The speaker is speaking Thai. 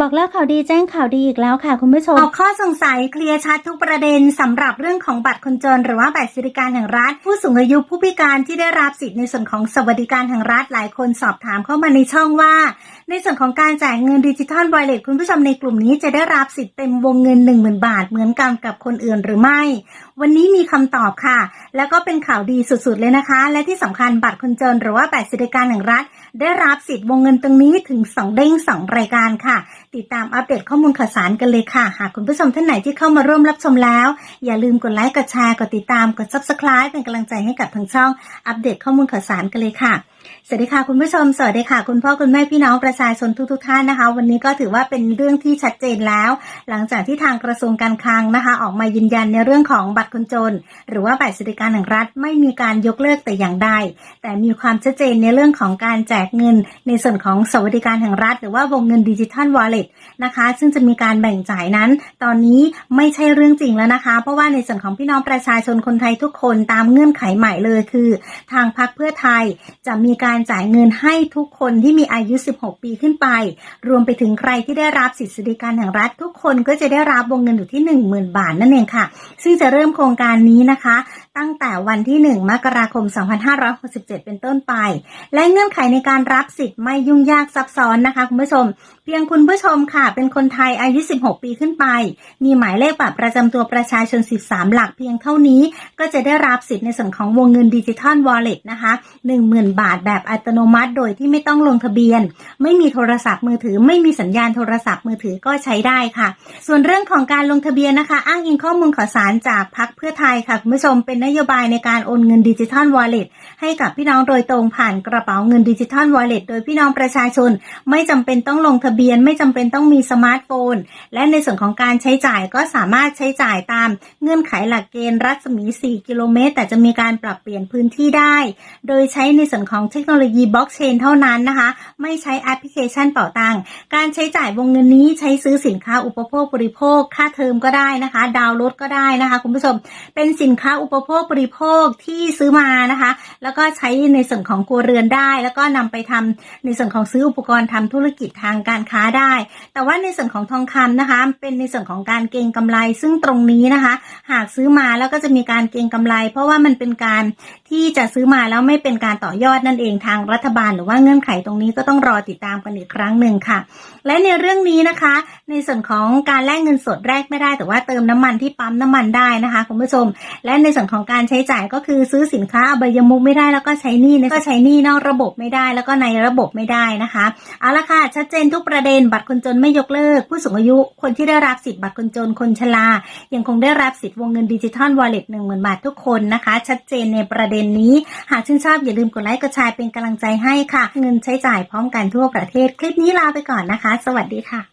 บอกแล้วข่าวดีแจ้งข่าวดีอีกแล้วค่ะคุณผู้ชมออกข้อสงสัยเคลียร์ชัดทุกประเด็นสำหรับเรื่องของบัตรคนจน หรือว่าบัตรสวัสดิการแห่งรัฐ ผู้สูงอายุผู้พิการที่ได้รับสิทธิ์ในส่วนของสวัสดิการแห่งรัฐหลายคนสอบถามเข้ามาในช่องว่า ในส่วนของการจ่ายเงินดิจิทัลวอลเล็ตคุณผู้ชมในกลุ่มนี้จะได้รับสิทธิ์เต็มวงเงิน 10,000 บาท เหมือนกันกับคนอื่นหรือไม่ วันนี้มีคำตอบค่ะ แล้วก็เป็นข่าวดีสุดๆเลยนะคะ และที่สำคัญบัตรคนจน หรือว่าบัตรสวัสดิการแห่งรัฐ ได้รับสิทธิ์วงเงินตรงนี้ถึง 2 เด้ง 2 รายการค่ะ ติดตามอัปเดตข้อมูลข่าวสารกันเลยค่ะ หากคุณผู้ชมท่านไหนที่เข้ามาร่วมรับชมแล้ว อย่าลืมกดไลค์ กดแชร์ กดติดตาม กด subscribe เป็นกำลังใจให้กับทางช่อง อัปเดตข้อมูลข่าวสารกันเลยค่ะ สวัสดีค่ะคุณผู้ชม สวัสดีค่ะ คุณพ่อคุณแม่พี่น้องประชาชนทุกๆท่านนะคะ วันนี้ก็ถือว่าเป็นเรื่องที่ชัดเจนแล้ว หลังจากที่ทางกระทรวงการคลังนะคะ ออกมายืนยันในเรื่องของบัตรคนจน หรือว่าบัตรสวัสดิการแห่งรัฐไม่มีการยกเลิกแต่อย่างใด แต่มีความชัดเจนในเรื่องของการแจกเงิน ในส่วนของสวัสดิการแห่งรัฐ หรือว่าวงเงินดิจิทัลวอลเลตนะคะ ซึ่งจะมีการแบ่งจ่ายนั้น ตอนนี้ไม่ใช่เรื่องจริงแล้วนะคะ เพราะว่าในส่วนของพี่น้องประชาชนคนไทยทุกคนตามเงื่อนไขใหม่เลยคือ ทางพรรคเพื่อไทยจะมีการจ่ายเงินให้ทุกคนที่มีอายุ 16 ปีขึ้นไป รวมไปถึงใครที่ได้รับสิทธิสวัสดิการแห่งรัฐทุกคนก็จะได้รับวงเงินอยู่ที่ 10,000 บาทนั่นเองค่ะ ซึ่งจะเริ่มโครงการนี้นะคะ ตั้งแต่วันที่ 1 มกราคม 2567 เป็นต้นไป และเงื่อนไขในการรับสิทธิ์ไม่ยุ่งยากซับซ้อนนะคะคุณผู้ชม เพียงคุณผู้ชมค่ะ เป็นคนไทยอายุ 16 ปีขึ้นไป มีหมายเลขบัตรประจำตัวประชาชน 13 หลักเพียงเท่านี้ ก็จะได้รับสิทธิ์ในส่วนของวงเงินดิจิทัลวอลเล็ตนะคะ 10,000 บาทแบบอัตโนมัติโดยที่ไม่ต้องลงทะเบียน ไม่มีโทรศัพท์มือถือ ไม่มีสัญญาณโทรศัพท์มือถือก็ใช้ได้ค่ะ ส่วนเรื่องของการลงทะเบียนนะคะ อ้างอิงข้อมูลข่าวสารจากพักเพื่อไทยค่ะคุณผู้ชมเป็นนนโยบายในการโอนเงินดิจิทัลวอลเล็ตให้กับพี่น้องโดยตรงผ่านกระเป๋าเงินดิจิทัลวอลเล็ตโดยพี่น้องประชาชน ไม่จำเป็นต้องลงทะเบียน ไม่จำเป็นต้องมีสมาร์ทโฟน และในส่วนของการใช้จ่ายก็สามารถใช้จ่ายตามเงื่อนไขหลักเกณฑ์รัศมี 4 กิโลเมตร แต่จะมีการปรับเปลี่ยนพื้นที่ได้ โดยใช้ในส่วนของเทคโนโลยีบล็อกเชนเท่านั้นนะคะ ไม่ใช้แอปพลิเคชันเป่าตังการใช้จ่ายวงเงินนี้ใช้ซื้อสินค้าอุปโภคบริโภค ค่าเทอมก็ได้นะคะ ดาวน์รถก็ได้นะคะ คุณผู้ชม เป็นสินค้าอุปโภคบริโภคที่ซื้อมานะคะ แล้วก็ใช้ในส่วนของครัวเรือนได้ แล้วก็นำไปทำในส่วนของซื้ออุปกรณ์ทำธุรกิจทางการค้าได้ แต่ว่าในส่วนของทองคำนะคะ เป็นในส่วนของการเก็งกำไร ซึ่งตรงนี้นะคะ หากซื้อมาแล้วก็จะมีการเก็งกำไร เพราะว่ามันเป็นการ ที่จะซื้อมาแล้วไม่เป็นการต่อยอดนั่นเองทางรัฐบาล หรือว่าเงื่อนไขตรงนี้ก็ต้องรอติดตามกันอีกครั้งหนึ่งค่ะ และในเรื่องนี้นะคะ ในส่วนของการแลกเงินสดแลกไม่ได้ แต่ว่าเติมน้ำมันที่ปั๊มน้ำมันได้นะคะคุณผู้ชม และในส่วนของการใช้จ่ายก็คือซื้อสินค้าอบายมุกไม่ได้แล้วก็ใช้หนี้ก็ใช้หนี้นอกระบบไม่ได้ แล้วก็ในระบบไม่ได้นะคะเอาละค่ะชัดเจนทุกประเด็นบัตรคนจนไม่ยกเลิก ผู้สูงอายุคนที่ได้รับสิทธิ์บัตรคนจนคนชรายังคงได้รับสิทธิ์วงเงินดิจิทัลวอลเล็ตหนึ่งหมื่นบาททุกคนนะคะ ชัดเจนในประเด็นนี้ หากชื่นชอบอย่าลืมกดไลค์กดแชร์เป็นกำลังใจให้ค่ะ เงินใช้จ่ายพร้อมกันทั่วประเทศ คลิปนี้ลาไปก่อนนะคะ สวัสดีค่ะ